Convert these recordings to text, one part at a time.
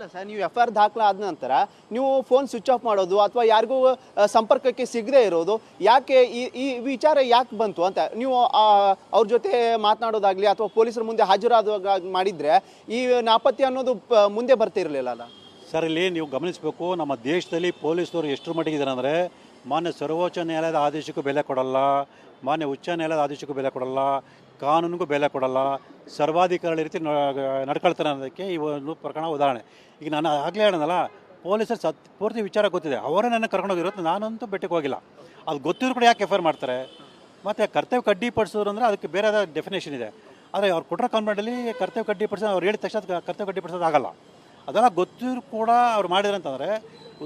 ಅಲ್ಲ ಸರ್, ನೀವು F I R ದಾಖಲಾದ ನಂತರ ನೀವು ಫೋನ್ ಸ್ವಿಚ್ ಆಫ್ ಮಾಡೋದು ಅಥವಾ ಯಾರಿಗೂ ಸಂಪರ್ಕಕ್ಕೆ ಸಿಗದೆ ಇರೋದು, ಯಾಕೆ ಈ ಈ ವಿಚಾರ ಯಾಕೆ ಬಂತು ಅಂತ ನೀವು ಅವ್ರ ಜೊತೆ ಮಾತನಾಡೋದಾಗಲಿ ಅಥವಾ ಪೊಲೀಸರ ಮುಂದೆ ಹಾಜರಾದಾಗ ಮಾಡಿದರೆ ಈ ನಾಪತ್ತೆ ಅನ್ನೋದು ಮುಂದೆ ಬರ್ತಿರಲಿಲ್ಲ ಅಲ್ಲ? ಸರ್, ಇಲ್ಲಿ ನೀವು ಗಮನಿಸಬೇಕು, ನಮ್ಮ ದೇಶದಲ್ಲಿ ಪೊಲೀಸರು ಎಷ್ಟರ ಮಟ್ಟಿಗೆ ಇದ್ದಾರೆ ಅಂದರೆ ಮಾನ್ಯ ಸರ್ವೋಚ್ಚ ನ್ಯಾಯಾಲಯದ ಆದೇಶಕ್ಕೂ ಬೆಲೆ ಕೊಡಲ್ಲ, ಮಾನ್ಯ ಉಚ್ಚ ನ್ಯಾಯಾಲಯದ ಆದೇಶಕ್ಕೂ ಬೆಲೆ ಕೊಡಲ್ಲ ಕಾನೂನಿಗೂ ಬೆಲೆ ಕೊಡಲ್ಲ ಸರ್ವಾಧಿಕಾರಿ ರೀತಿ ನಡ್ಕೊಳ್ತಾರೆ ಅನ್ನೋದಕ್ಕೆ ಈ ಒಂದು ಪ್ರಕರಣ ಉದಾಹರಣೆ. ಈಗ ನಾನು ಆಗಲೇ ಹೇಳೋದಲ್ಲ, ಪೊಲೀಸರು ಸತ್, ಪೂರ್ತಿ ವಿಚಾರ ಗೊತ್ತಿದೆ. ಅವರೇ ನನ್ನ ಕರ್ಕೊಂಡೋಗಿರುತ್ತೆ ನಾನಂತೂ ಬೆಟ್ಟಕ್ಕೆ ಹೋಗಿಲ್ಲ. ಅದು ಗೊತ್ತಿದ್ರು ಕೂಡ ಯಾಕೆ ಎಫ್ ಮಾಡ್ತಾರೆ? ಮತ್ತು ಕರ್ತವ್ಯ ಕಡ್ಡಿಪಡಿಸೋರು ಅಂದರೆ ಅದಕ್ಕೆ ಬೇರೆ ಡೆಫಿನೇಷನ್ ಇದೆ. ಆದರೆ ಅವ್ರು ಕೊಟ್ಟರೆ ಕಾನ್ವೆಂಟಲ್ಲಿ ಕರ್ತವ್ಯ ಕಡ್ಡಿಪಡಿಸೋದು, ಅವ್ರು ಹೇಳಿದ ತಕ್ಷಣ ಕರ್ತವ್ಯ ಕಡ್ಡಿಪಡಿಸೋದು ಆಗಲ್ಲ. ಅದೆಲ್ಲ ಗೊತ್ತಿದ್ರು ಕೂಡ ಅವ್ರು ಮಾಡಿದ್ರು ಅಂತಂದರೆ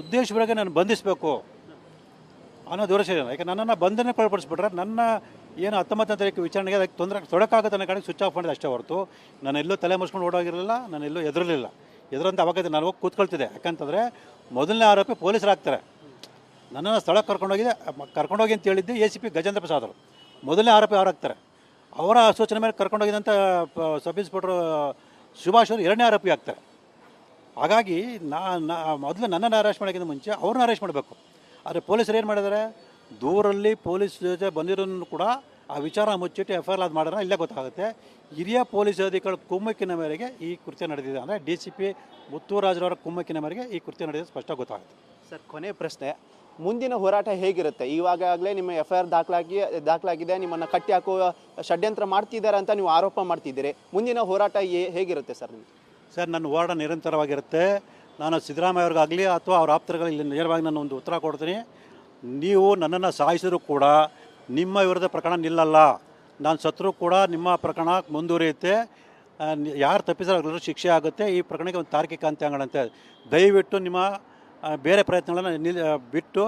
ಉದ್ದೇಶವಾಗಿ ನಾನು ಬಂಧಿಸಬೇಕು ಅನ್ನೋ ದೂರ ಯಾಕೆ ನನ್ನನ್ನು ಬಂಧನ ಒಳಪಡಿಸ್ಬಿಟ್ರೆ ನನ್ನ ಏನು ಹತ್ತೊಂಬತ್ತನೇ ತಾರೀಕು ವಿಚಾರಣೆಗೆ ಅದಕ್ಕೆ ತೊಂದರೆ ತೊಡಕಾಗುತ್ತೆ ಅನ್ನೋ ಕಾರಣಕ್ಕೆ ಸ್ವಿಚ್ ಆಫ್ ಮಾಡಿದೆ ಅಷ್ಟೇ ಹೊರತು. ನಾನು ಎಲ್ಲೂ ತಲೆ ಮುಸ್ಕೊಂಡು ಓಡೋಗಿರಲಿಲ್ಲ, ನಾನು ಎಲ್ಲೂ ಎದುರಲಿಲ್ಲ ಎದುರಂತ ಅವಾಗ ನಾನು ಹೋಗಿ ಕೂತ್ಕೊಳ್ತಿದ್ದೆ ಯಾಕಂತಂದರೆ ಮೊದಲನೇ ಆರೋಪಿ ಪೊಲೀಸರು ಆಗ್ತಾರೆ. ನನ್ನನ್ನು ಸ್ಥಳಕ್ಕೆ ಕರ್ಕೊಂಡೋಗಿದೆ ಕರ್ಕೊಂಡೋಗಿ ಅಂತ ಹೇಳಿದ್ದು A C P Gajendra Prasad ಅವರು. ಮೊದಲನೇ ಆರೋಪಿ ಅವರಾಗ್ತಾರೆ ಅವರ ಸೂಚನೆ ಮೇಲೆ ಕರ್ಕೊಂಡೋಗಿದಂಥ ಸಬ್ ಇನ್ಸ್ಪೆಕ್ಟರ್ ಸುಭಾಷ್ ಅವರು ಎರಡನೇ ಆರೋಪಿ ಆಗ್ತಾರೆ. ಹಾಗಾಗಿ ನಾ- ಮೊದಲು ನನ್ನನ್ನು ಅರೆಸ್ಟ್ ಮಾಡೋಕ್ಕಿಂತ ಮುಂಚೆ ಅವ್ರನ್ನ ಅರೆಸ್ಟ್ ಮಾಡಬೇಕು. ಆದರೆ ಪೊಲೀಸರು ಏನು ಮಾಡಿದ್ದಾರೆ? ದೂರಲ್ಲಿ ಪೊಲೀಸ್ ಜೊತೆ ಬಂದಿರೋನು ಕೂಡ ಆ ವಿಚಾರ ಮುಚ್ಚಿಟ್ಟು ಎಫ್ ಐ ಆರ್ ಅದು ಮಾಡೋಣ ಇಲ್ಲೇ ಗೊತ್ತಾಗುತ್ತೆ. ಹಿರಿಯ ಪೊಲೀಸ್ ಅಧಿಕಾರಿ ಕುಮ್ಮಕ್ಕಿನ ಮೇರೆಗೆ ಈ ಕೃತ್ಯ ನಡೆದಿದೆ ಅಂದರೆ ಡಿ ಸಿ ಪಿ ಮುತ್ತುರಾಜ್ರವರ ಕುಮ್ಮಕ್ಕಿನ ಮೇರೆಗೆ ಈ ಕೃತ್ಯ ನಡೆದಿದೆ ಸ್ಪಷ್ಟ ಗೊತ್ತಾಗುತ್ತೆ. ಸರ್ ಕೊನೆ ಪ್ರಶ್ನೆ. ಮುಂದಿನ ಹೋರಾಟ ಹೇಗಿರುತ್ತೆ? ಇವಾಗಲೇ ನಿಮ್ಮ ಎಫ್ ಐ ಆರ್ ದಾಖಲಾಗಿ ದಾಖಲಾಗಿದೆ ನಿಮ್ಮನ್ನು ಕಟ್ಟಿ ಹಾಕುವ ಷಡ್ಯಂತ್ರ ಮಾಡ್ತಿದ್ದಾರೆ ಅಂತ ನೀವು ಆರೋಪ ಮಾಡ್ತಿದ್ದೀರಿ. ಮುಂದಿನ ಹೋರಾಟ ಹೇಗಿರುತ್ತೆ ಸರ್ ನಿಮಗೆ ಸರ್ ನನ್ನ ಹೋರಾಟ ನಿರಂತರವಾಗಿರುತ್ತೆ. ನಾನು ಸಿದ್ದರಾಮಯ್ಯ ಅವ್ರಿಗಾಗಲಿ ಅಥವಾ ಅವ್ರ ಆಪ್ತರುಗಳಿಗೆ ಇಲ್ಲಿ ನೇರವಾಗಿ ನಾನು ಒಂದು ಉತ್ತರ ಕೊಡ್ತೀನಿ. ನೀವು ನನ್ನನ್ನು ಸಾಯಿಸಿದ್ರು ಕೂಡ ನಿಮ್ಮ ವಿರುದ್ಧ ಪ್ರಕರಣ ನಿಲ್ಲಲ್ಲ. ನಾನು ಸತ್ರು ಕೂಡ ನಿಮ್ಮ ಪ್ರಕರಣ ಮುಂದುವರಿಯುತ್ತೆ. ಯಾರು ತಪ್ಪಿಸಲು ಶಿಕ್ಷೆ ಆಗುತ್ತೆ. ಈ ಪ್ರಕರಣಕ್ಕೆ ಒಂದು ತಾರ್ಕಿಕ ಅಂತ್ಯಗಳಂತೆ ದಯವಿಟ್ಟು ನಿಮ್ಮ ಬೇರೆ ಪ್ರಯತ್ನಗಳನ್ನು ನಿ ಬಿಟ್ಟು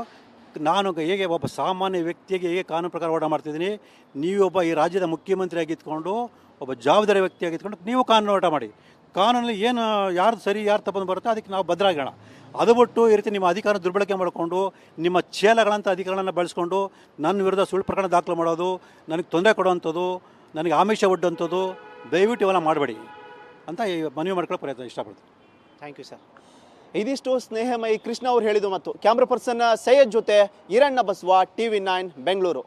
ನಾನು ಹೇಗೆ ಒಬ್ಬ ಸಾಮಾನ್ಯ ವ್ಯಕ್ತಿಗೆ ಹೇಗೆ ಕಾನೂನು ಪ್ರಕಾರ ಹೋರಾಟ ಮಾಡ್ತಿದ್ದೀನಿ ನೀವೊಬ್ಬ ಈ ರಾಜ್ಯದ ಮುಖ್ಯಮಂತ್ರಿಯಾಗಿತ್ಕೊಂಡು ಒಬ್ಬ ಜವಾಬ್ದಾರಿ ವ್ಯಕ್ತಿಯಾಗಿ ಇದ್ಕೊಂಡು ನೀವು ಕಾನೂನು ಓಟ ಮಾಡಿ. ಕಾನೂನಲ್ಲಿ ಏನು, ಯಾರು ಸರಿ, ಯಾರು ತಪ್ಪನ್ನು ಬರುತ್ತೆ, ಅದಕ್ಕೆ ನಾವು ಭದ್ರಾಗೋಣ ಅದು ಬಿಟ್ಟು ಈ ರೀತಿ ನಿಮ್ಮ ಅಧಿಕಾರ ದುರ್ಬಳಕೆ ಮಾಡಿಕೊಂಡು, ನಿಮ್ಮ ಚೇಲಗಳಂಥ ಅಧಿಕಾರಗಳನ್ನು ಬಳಸ್ಕೊಂಡು, ನನ್ನ ವಿರುದ್ಧ ಸುಳ್ಳು ಪ್ರಕರಣ ದಾಖಲು ಮಾಡೋದು, ನನಗೆ ತೊಂದರೆ ಕೊಡುವಂಥದ್ದು, ನನಗೆ ಆಮಿಷ ಒಡ್ಡುವಂಥದ್ದು ದಯವಿಟ್ಟು ಇವೆಲ್ಲ ಮಾಡಬೇಡಿ ಅಂತ ಈ ಮನವಿ ಮಾಡ್ಕೊಳ್ಳೋ ಪ್ರಯತ್ನ ಇಷ್ಟಪಡ್ತೀನಿ. ಥ್ಯಾಂಕ್ ಯು ಸರ್ ಇದಿಷ್ಟು ಸ್ನೇಹಮಯಿ ಕೃಷ್ಣ ಅವರು ಹೇಳಿದ್ದು ಮತ್ತು ಕ್ಯಾಮ್ರಾ ಪರ್ಸನ್ ಸೈಯದ್ ಜೊತೆ ಈರಣ್ಣ ಬಸವ, ಟಿವಿ ನೈನ್, ಬೆಂಗಳೂರು.